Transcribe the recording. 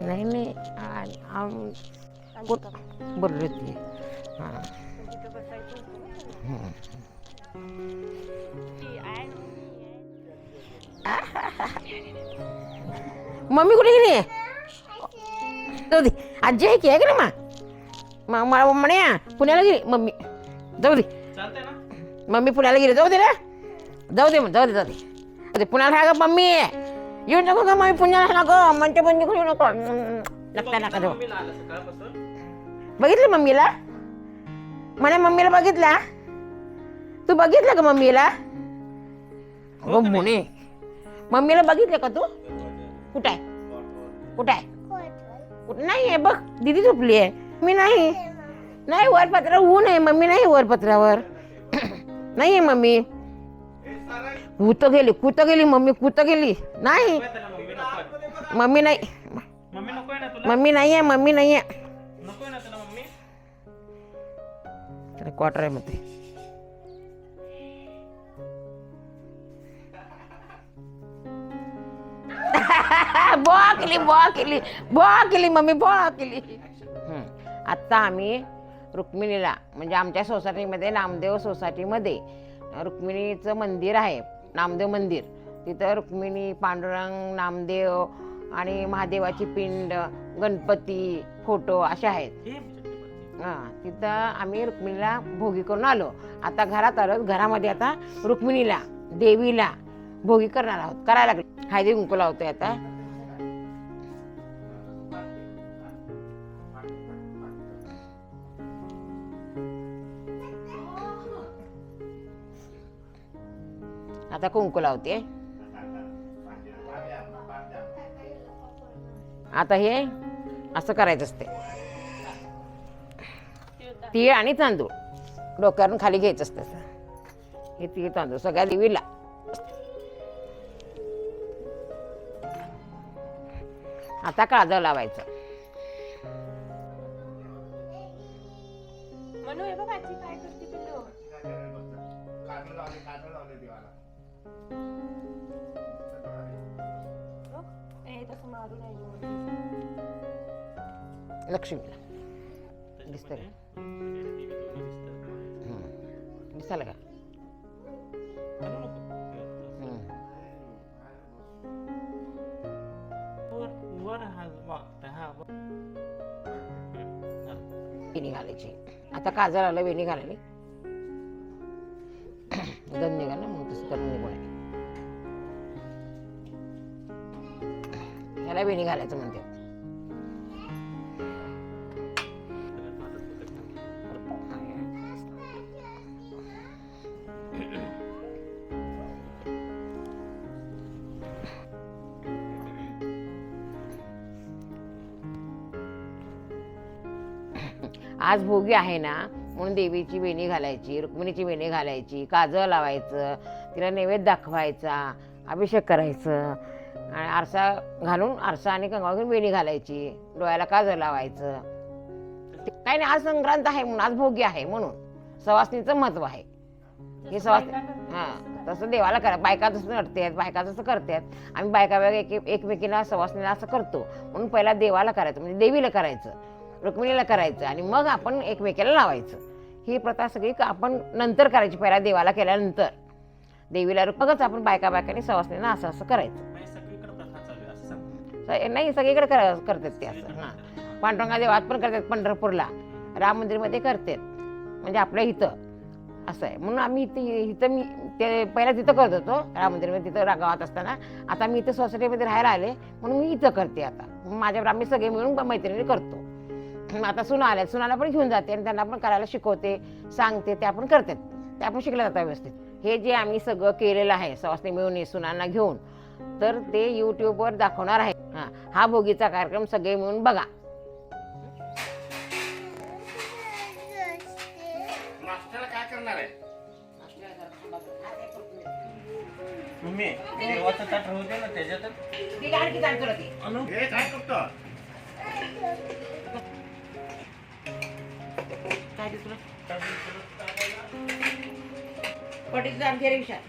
नाही नाही आ- आम- कोण बोलली होती. हां. हं. मम्मी कुठे गेली? जाऊ दे. आजी आहे की? आहे का ना मा? म्हणे पुण्याला गेली. मम्मी जाऊ दे. मम्मी पुण्याला गेली. जाऊ दे ना जाऊ दे जाऊ दे जाऊ दे. जाऊ दे. पुण्याला आहे का मम्मी. येऊ नको का मम्मी पुण्याला नको? पण येऊ नको. लागता नका जाऊ. मम्मीला आलं सकाळपासून बघितलं मम्मीला? म्हणे मम्मीला बघितला? तू बघितलं का मम्मीला? हो म्हणे. मम्मीला बघितलं का तू? कुठं आहे कुठं? आहे कुठं? नाही आहे बघ. दिदी झोपली आहे. मी नाही. नाही वरपत्र ऊन आहे. मम्मी नाही वरपत्रावर. नाही आहे मम्मी. कुत गेली कुत गेली मम्मी कुत गेली? नाही. मम्मी नाही. मम्मी नाही आहे मम्मी नाही आहे. क्वार्टर आहे मध्ये. बुवा केली केली मम्मी बुवा केली. आत्ता आम्ही रुक्मिणीला म्हणजे आमच्या सोसायटीमध्ये नामदेव सोसायटीमध्ये रुक्मिणीचं मंदिर आहे नामदेव मंदिर. तिथं रुक्मिणी पांडुरंग नामदेव आणि महादेवाची पिंड गणपती फोटो असे आहेत. हे तिथं आम्ही रुक्मिणीला भोगी करून आलो. आता घरात आलो घरामध्ये आता रुक्मिणीला देवीला भोगी करणार आहोत. करायला लागलो. हळदी कुंकू लावतोय आता. आता कुंकू लावते. आता हे असं करायचं असते. तीळ आणि तांदूळ. डोक्यावरून खाली घ्यायचं असतं. असं. हे तीळ तांदूळ सगळ्या देवीला. आता काजळ लावायचं. म्हणू हे बघ आजी काय करते पिल्लू. ए, तसं मारू नाही मग. लक्ष्मीला दिसतं का दिसायला का हं. हा वागता हा वर. वेणी घालायची आता काजळ आलं वेणी घालायली गंध निघाला याला वेणी घालायचं म्हणते. आज भोगी आहे ना म्हणून देवीची वेणी घालायची रुक्मिणीची वेणी घालायची काजळ लावायचं तिला नैवेद्य दाखवायचा अभिषेक करायचं. आणि आरसा घालून आरसा आणि कंगावा घेऊन वेणी घालायची. डोळ्याला काजळ लावायचं. काही नाही आज संक्रांत आहे म्हणून आज भोगी आहे म्हणून. सवासणीचं महत्त्व आहे. हे सवासणी हा तसं देवाला करा. बायका तसं नटतात बायका तसं करतात आम्ही बायका वेगळ्या एक एकमेकीला सवासणीला असं करतो. म्हणून पहिला देवाला करायचं म्हणजे देवीला करायचं रुक्मिणीला करायचं आणि मग आपण एकमेकीला लावायचं. ही प्रथा सगळी आपण नंतर करायची पहिला देवाला केल्यानंतर. देवीला मगच आपण बायका बायकांनी सवासणीला असं असं करायचं. नाही सगळीकडे कर करतात ते असं. हां. पांडुरंगा देवात पण करतात पंढरपूरला. राम मंदिरमध्ये करतात. म्हणजे आपल्या इथं. असं आहे. म्हणून आम्ही इथे इथं मी ते पहिला तिथं करत होतो. राम मंदिरमध्ये तिथं गावात असताना. आता मी इथं सोसायटीमध्ये राहायला आले. म्हणून मी इथं करते आता. माझ्या आम्ही सगळे मिळून मैत्रिणी करतो. मग आता सुना आल्या. सुनाला पण घेऊन जाते आणि त्यांना पण करायला शिकवते सांगते. त्या पण करतात. त्या पण शिकल्या जातात व्यवस्थित. हे जे आम्ही सगळं केलेलं आहे. सवासनी मिळून सुनांना घेऊन. तर ते यूट्यूबवर दाखवणार आहे. हां हा भोगीचा कार्यक्रम सगळे मिळून बघा. काय करणार आहे? मम्मी देवाचं ताट राहू दे ना त्याच्यातच. ती गाडी किती आणतो रे ती? अनु. हे काय करतो? काय दिसलं? पटीचं आणखी रे विशाल